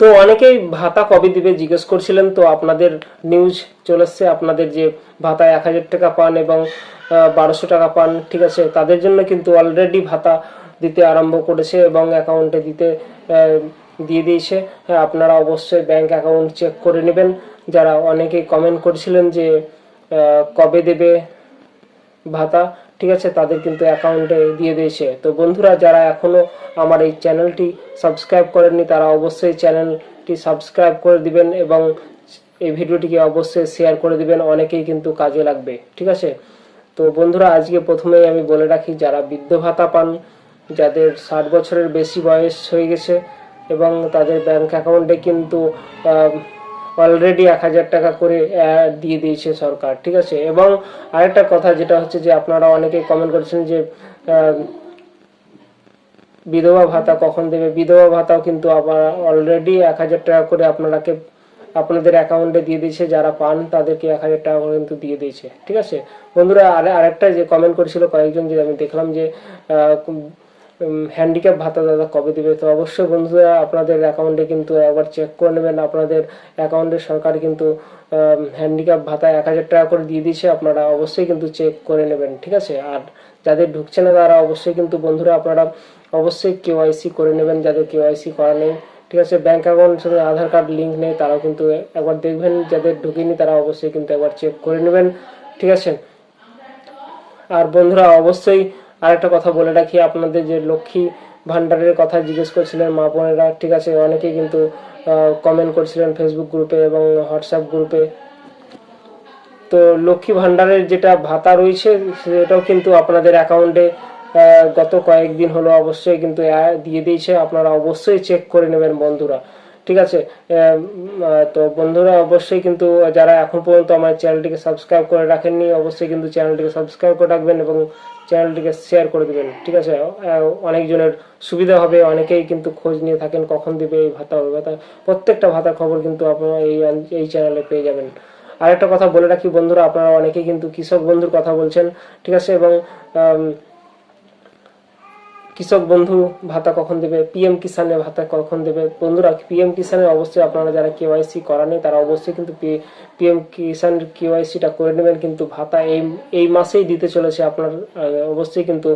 তো অনেকেই ভাতা কবে দিবে জিজ্ঞেস করছিলেন, তো আপনাদের নিউজ চলে আপনাদের যে ভাতা এক হাজার টাকা পান এবং বারোশো টাকা পান, ঠিক আছে, তাদের জন্য কিন্তু অলরেডি ভাতা দিতে আরম্ভ করেছে এবং অ্যাকাউন্টে দিতে দিয়ে দিয়েছে। হ্যাঁ আপনারা অবশ্যই ব্যাংক অ্যাকাউন্ট চেক করে নেবেন। যারা অনেকেই কমেন্ট করেছিলেন যে কবে দেবে ভাতা ঠিক আছে, তাদের কিন্তু অ্যাকাউন্টে দিয়ে দিয়েছে। তো বন্ধুরা, যারা এখনও আমার এই চ্যানেলটি সাবস্ক্রাইব করেননি, তারা অবশ্যই চ্যানেলটি সাবস্ক্রাইব করে দিবেন এবং এই ভিডিওটিকে অবশ্যই শেয়ার করে দিবেন। অনেকেই কিন্তু কাজে লাগবে, ঠিক আছে? তো বন্ধুরা, আজকে প্রথমেই আমি বলে রাখি, যারা বৃদ্ধ ভাতা পান, যাদের ষাট বছরের বেশি বয়স হয়ে গেছে এবং তাদের ব্যাংক অ্যাকাউন্টে কিন্তু অলরেডি এক হাজার টাকা করে আহ, দিয়ে দিয়েছে সরকার ঠিক আছে? এবং আরেকটা কথা যেটা হচ্ছে যে আপনারা অনেকে কমেন্ট করেছেন যে আহ, বিধবা ভাতা কখন দেবে? বিধবা ভাতাও কিন্তু আবার অলরেডি এক হাজার টাকা করে আপনারাকে আপনাদের অ্যাকাউন্টে দিয়ে দিয়েছে যারা পান তাদেরকে এক হাজার টাকা কিন্তু দিয়ে দিয়েছে ঠিক আছে? বন্ধুরা আর আরেকটা যে কমেন্ট করেছিল কয়েকজন যে আমি দেখলাম যে হ্যান্ডিক্যাপ ভাতা দাদা কবে দিবে? তো অবশ্যই বন্ধুরা আপনাদের অ্যাকাউন্টে কিন্তু একবার চেক করে নেবেন। আপনাদের অ্যাকাউন্টে সরকার কিন্তু হ্যান্ডিক্যাপ ভাতা এক হাজার টাকা করে দিয়ে দিয়েছে। আপনারা অবশ্যই কিন্তু চেক করে নেবেন, ঠিক আছে? আর যাদের ঢুকছে না তারা অবশ্যই কিন্তু বন্ধুরা আপনারা অবশ্যই কেওয়াইসি করে নেবেন। যাদের কেওয়াইসি করা নেই, ঠিক আছে? ব্যাংক অ্যাকাউন্টের সাথে আধার কার্ড লিঙ্ক নেই, তারাও কিন্তু একবার দেখবেন। যাদের ঢুকেনি তারা অবশ্যই কিন্তু একবার চেক করে নেবেন, ঠিক আছে? আর বন্ধুরা অবশ্যই আরেকটা কথা বলে রাখি, আপনাদের যে লক্ষ্মী ভান্ডারের কথা জিজ্ঞেস করছিলেন মা বোনেরা, ঠিক আছে, অনেকেই কিন্তু কমেন্ট করছিলেন ফেসবুক গ্রুপে এবং হোয়াটসঅ্যাপ গ্রুপে তো লক্ষ্মী ভান্ডারের যেটা ভাতা রয়েছে, সেটাও কিন্তু আপনাদের অ্যাকাউন্টে গত কয়েকদিন হলো অবশ্যই কিন্তু দিয়ে দিয়েছে। আপনারা অবশ্যই চেক করে নেবেন বন্ধুরা। ঠিক আছে তো বন্ধুরা অবশ্যই কিন্তু যারা এখন পর্যন্ত আমার চ্যানেলটিকে সাবস্ক্রাইব করে রাখেননি, অবশ্যই কিন্তু চ্যানেলটিকে সাবস্ক্রাইব করে রাখবেন এবং চ্যানেলটিকে শেয়ার করে দিবেন, ঠিক আছে? অনেকজনের সুবিধা হবে, অনেকেই কিন্তু খোঁজ নিয়ে থাকেন কখন দিবে, এই ভাতা, ওই ভাতা, প্রত্যেকটা ভাতার খবর কিন্তু আপনারা এই এই চ্যানেলে পেয়ে যাবেন। আরেকটা কথা বলে রাখি বন্ধুরা, আপনারা অনেকেই কিন্তু কৃষক বন্ধুর কথা বলছেন, ঠিক আছে? এবং কৃষক বন্ধু ভাতা কখন দেবে? পিএম কিষানের ভাতা কখন দেবে? বন্ধুরা পিএম কিষানের অবশ্যই আপনারা যারা কেওয়াইসি করা নেই, তারা অবশ্যই কিন্তু পিএম কিষান কেওয়াইসিটা করে নেবেন। কিন্তু ভাতা এই এই মাসেই দিতে চলেছে আপনার অবশ্যই কিন্তু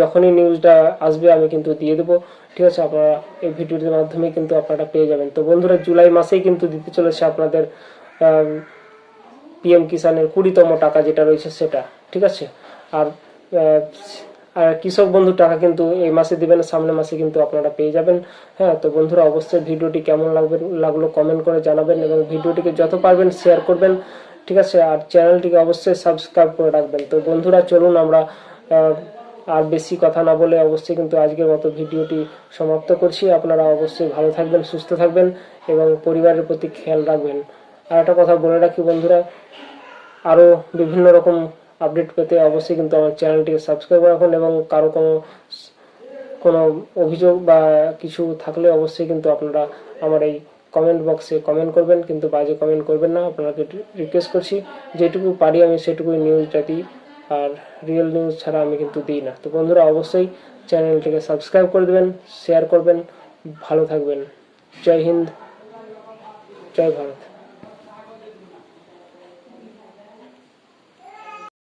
যখনই নিউজটা আসবে আমি কিন্তু দিয়ে দেবো। ঠিক আছে, আপনারা এই ভিডিওটির মাধ্যমে কিন্তু আপনারা পেয়ে যাবেন। তো বন্ধুরা, জুলাই মাসেই কিন্তু দিতে চলেছে আপনাদের পিএম কিষানের কুড়িতম টাকা যেটা রয়েছে সেটা। ঠিক আছে? আর কৃষক বন্ধু, টাকা কিন্তু এই মাসে দিবেন, সামনের মাসে কিন্তু আপনারা পেয়ে যাবেন। হ্যাঁ তো বন্ধুরা, অবশ্যই ভিডিওটি কেমন লাগবে লাগল কমেন্ট করে জানাবেন এবং ভিডিওটিকে যত পারবেন শেয়ার করবেন, ঠিক আছে? আর চ্যানেলটিকে অবশ্যই সাবস্ক্রাইব করে রাখবেন। তো বন্ধুরা, চলুন আমরা আর বেশি কথা না বলে অবশ্যই কিন্তু আজকের মতো ভিডিওটি সমাপ্ত করছি। আপনারা অবশ্যই ভালো থাকবেন, সুস্থ থাকবেন এবং পরিবারের প্রতি খেয়াল রাখবেন। আর একটা কথা বলে রাখি বন্ধুরা আরও বিভিন্ন রকম আপডেট পেতে অবশ্যই কিন্তু আমার চ্যানেলটিকে সাবস্ক্রাইব রাখুন এবং কারও কোনো কোনো অভিযোগ বা কিছু থাকলে অবশ্যই কিন্তু আপনারা আমার এই কমেন্ট বক্সে কমেন্ট করবেন। কিন্তু বাজে কমেন্ট করবেন না। আপনাকে রিকোয়েস্ট করছি, যেটুকু পারি আমি সেটুকুই নিউজটা দিই। আর রিয়েল নিউজ ছাড়া আমি কিন্তু দিই না। তো বন্ধুরা, অবশ্যই চ্যানেলটিকে সাবস্ক্রাইব করে দেবেন শেয়ার করবেন। ভালো থাকবেন। জয় হিন্দ, জয় ভারত।